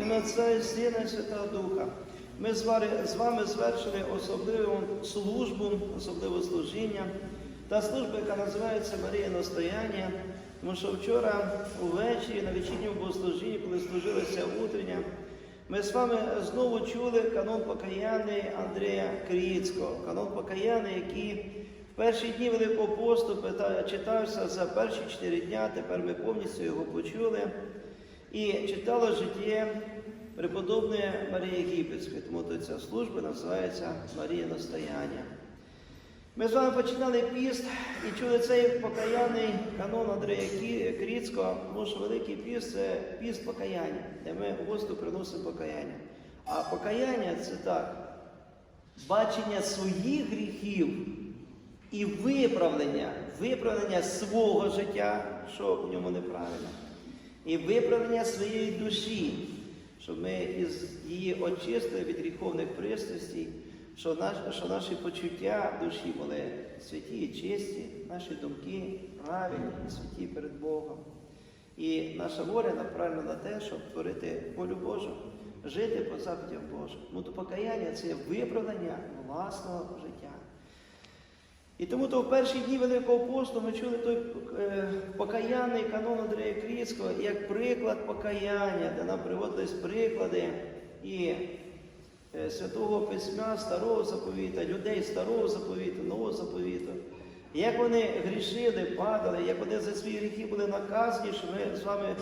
Ім'я Отця і Сина і Святого Духа. Ми з вами, звершили особливу службу, особливе служіння та служба, яка називається Марія Настояння. Тому що вчора увечері на вечірньому богослужінні, коли служилися утрення, ми з вами знову чули канон покаянний Андрія Кріцького, канон покаянний, який в перші дні Великого посту читався за перші чотири дня, тепер ми повністю його почули. І читало життя преподобної Марії Єгипетської, тому то ця служба називається Марія Настояння. Ми з вами починали піст і чули цей покаянний канон Андрія Кі- Кріцького, тому що Великий піст це піст покаяння, де ми Господу приносимо покаяння. А покаяння це так, бачення своїх гріхів і виправлення, виправлення свого життя, що в ньому неправильно, і виправлення своєї душі, щоб ми із її очистили від гріховних пристрастей, що, наш, що наші почуття душі були святі і чисті, наші думки правильні і святі перед Богом. І наша воля направлена на те, щоб творити волю Божу, жити по заповідям Божим. Ну то покаяння це виправдання власного життя. І тому то в перші дні Великого посту ми чули той е, покаянний канон Андрія Кріцького як приклад покаяння, де нам приводились приклади і е, Святого Письма Старого заповіта, людей Старого заповіту, Нового заповіту. Як вони грішили, падали, як вони за свої гріхи були наказані, що ми з вами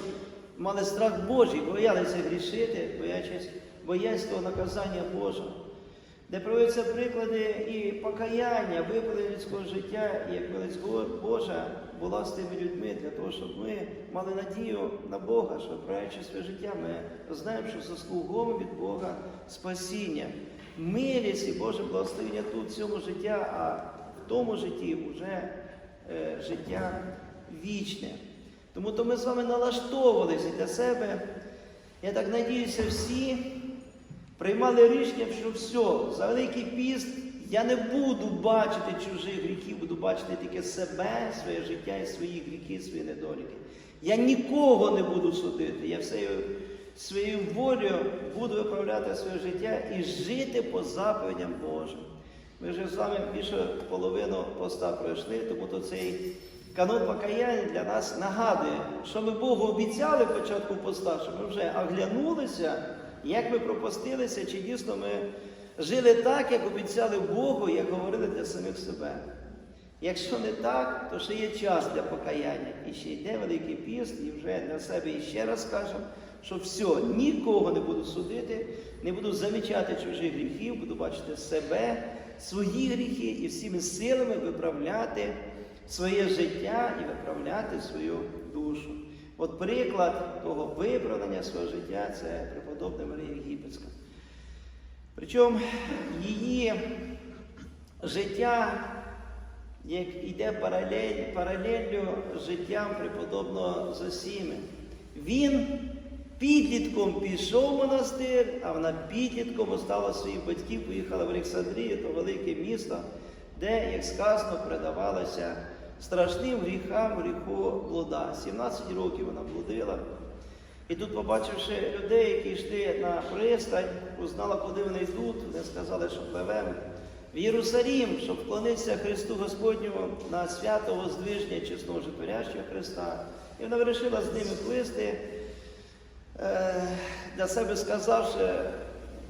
мали страх Божий, боялися грішити, боячись, боясь того наказання Божого де проводяться приклади і покаяння, виправлення людського життя, і як милість Божа була з тими людьми для того, щоб ми мали надію на Бога, що вправляючи своє життя, ми знаємо, що заслуговуємо від Бога спасіння. Милість і Боже благословення тут в цьому життя, а в тому житті вже е, життя вічне. Тому то ми з вами налаштовувалися для себе. Я так надіюся, всі приймали рішення, що все, за Великий піст я не буду бачити чужих гріхів, буду бачити тільки себе, своє життя і свої гріхи, свої недоліки. Я нікого не буду судити. Я всею своєю волею буду виправляти своє життя і жити по заповідям Божим. Ми вже з вами більше половину поста пройшли, тому то цей канон покаяння для нас нагадує, що ми Богу обіцяли початку поста, що ми вже оглянулися, як ми пропустилися, чи дійсно ми жили так, як обіцяли Богу, як говорили для самих себе. Якщо не так, то ще є час для покаяння. І ще йде Великий піст, і вже для себе іще раз скажемо, що все, нікого не буду судити, не буду замічати чужих гріхів, буду бачити себе, свої гріхи і всіми силами виправляти своє життя і виправляти свою душу. От приклад того виправлення свого життя це преподобна Марія Єгипетська. Причому її життя як іде паралель, паралеллю з життям преподобного Зосіми. Він підлітком пішов в монастир, а вона підлітком остала своїх батьків, поїхала в Олександрію, то велике місто, де, як сказано, передавалося страшним гріхам, гріху блуда. 17 років вона блудила. І тут, побачивши людей, які йшли на пристань, узнала, куди вони йдуть, вони сказали, що пливемо в Єрусалім, щоб вклонитися Христу Господньому на святого здвиження чесного житворящого Христа. І вона вирішила з ними плисти, е, для себе сказавши,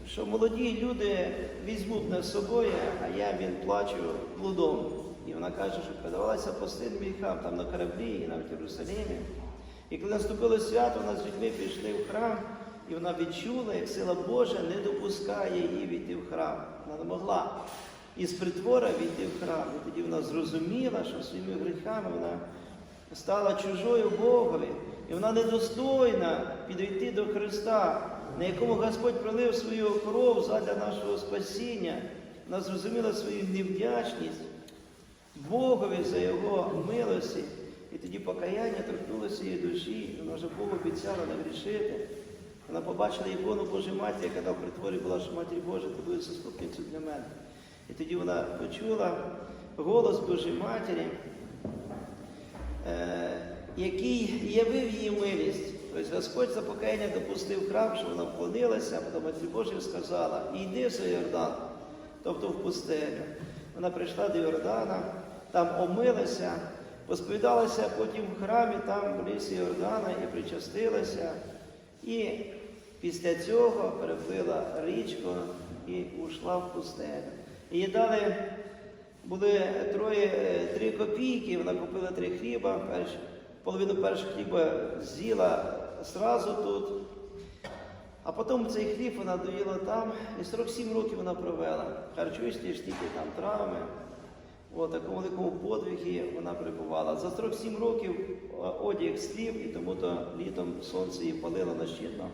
що молоді люди візьмуть нас з собою, а я він плачу блудом. Вона каже, що передавалася постійним гріхам там на кораблі і навіть в Єрусалимі. І коли наступило свято, вона з людьми пішли в храм, і вона відчула, як сила Божа не допускає її війти в храм. Вона не могла із притвора війти в храм. І тоді вона зрозуміла, що своїми гріхами вона стала чужою Богові, і вона недостойна підійти до Христа, на якому Господь пролив свою кров задля нашого спасіння. Вона зрозуміла свою невдячність Богові за Його милості. І тоді покаяння торкнулося її душі, вона вже Богу обіцяла не грішити. Вона побачила ікону Божої Матері, яка в притворі була, що Матір Божа, ти буде заступницю для мене. І тоді вона почула голос Божої Матері, е, який явив її милість. Тобто Господь за покаяння допустив храм, що вона вклонилася, а потім Матір Божій сказала, іди за Йордан, тобто в пустелю. Вона прийшла до Йордана, там омилася, посповідалася потім в храмі, там в лісі Йордана і причастилася. І після цього переплила річку і ушла в пустелю. Їй дали були троє, три копійки, вона купила три хліба, перш, половину першого хліба з'їла зразу тут. А потім цей хліб вона доїла там, і 47 років вона провела. Харчуючись тільки там травми. У такому великому подвигі вона перебувала. За 47 років е, одяг слів, і тому то літом сонце її палило нещитно.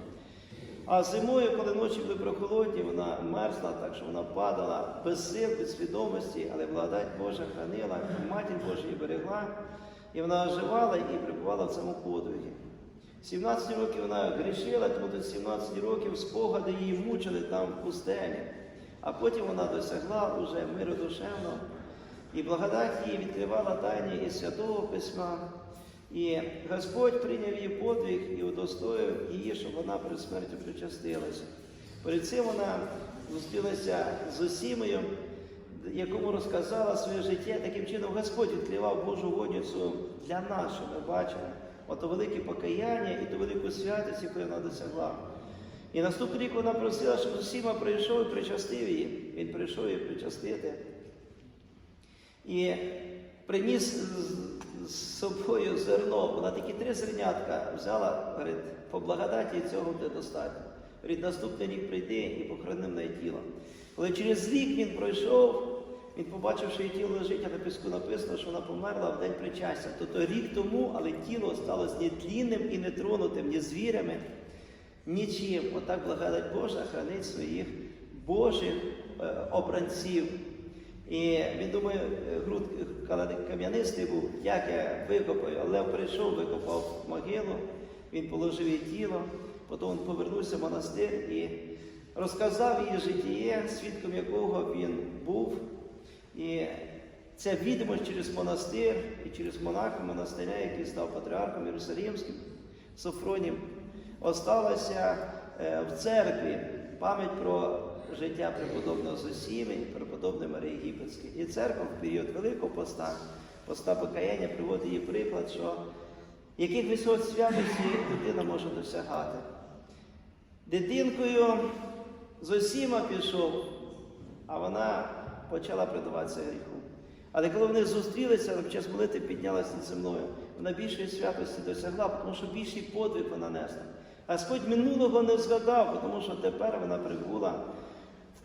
А зимою, коли ночі були прохолодні, вона мерзла, так що вона падала без сил, без свідомості, але благодать Божа хранила, матір Божа її берегла, і вона оживала і перебувала в цьому подвигі. 17 років вона грішила, тому до 17 років спогади її мучили там в пустелі. А потім вона досягла уже миру душевного. І благодать їй відкривала тайні із Святого Письма. І Господь прийняв її подвиг і удостоїв її, щоб вона перед смертю причастилася. Перед цим вона зустрілася з Осімою, якому розказала своє життя. Таким чином Господь відкривав Божу водницю для нас, щоб ми бачили ото велике покаяння і ту велику святість, яку вона досягла. І наступний рік вона просила, щоб Осіма прийшов і причастив її. Він прийшов її причастити. І приніс з- собою зерно. Вона такі три зернятка взяла, говорить, по благодаті цього буде достатньо. Говорить, наступний рік прийди і похоронив неї тіло. Коли через рік він пройшов, він побачив, що її тіло лежить, а на піску написано, що вона померла в день причастя. Тобто рік тому, але тіло сталося нетлінним і нетронутим ні звірями, нічим. Отак благодать Божа хранить своїх Божих е, обранців. І він думає, е, груд кам'янистий був, як я викопаю. Але прийшов, викопав могилу, він положив її тіло, потім він повернувся в монастир і розказав її житіє, свідком якого він був. І це відомість через монастир і через монаха монастиря, який став патріархом Єрусалимським, Софронім, осталася е, в церкві пам'ять про життя преподобного Зосіми і преподобної Марії Єгипетської. І церква в період Великого поста, поста покаяння приводить її приклад, що яких висот святості людина може досягати. Дитинкою Зосіма пішов, а вона почала придаватися гріху. Але коли вони зустрілися, під час молитви піднялася над земною, вона більшої святості досягла, тому що більший подвиг вона несла. Господь минулого не згадав, тому що тепер вона прибула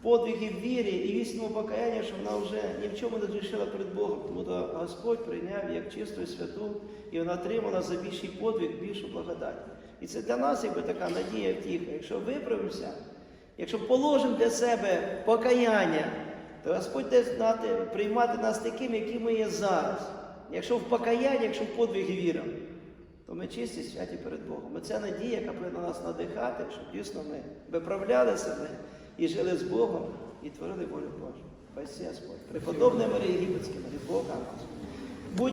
в подвигі в вірі і вісному покаянні, що вона вже ні в чому не грішила перед Богом. Тому то Господь прийняв як чисту і святу, і вона отримала за більший подвиг більшу благодать. І це для нас якби така надія втіха. Якщо виправимося, якщо положимо для себе покаяння, то Господь буде знати, приймати нас такими, які ми є зараз. Якщо в покаянні, якщо в подвиги віримо, то ми чисті святі перед Богом. І Це надія, яка повинна нас надихати, щоб дійсно ми виправляли себе і жили з Богом і творили волю Божу. Хай Господь. Преподобне Марія Єгипетське, Бога.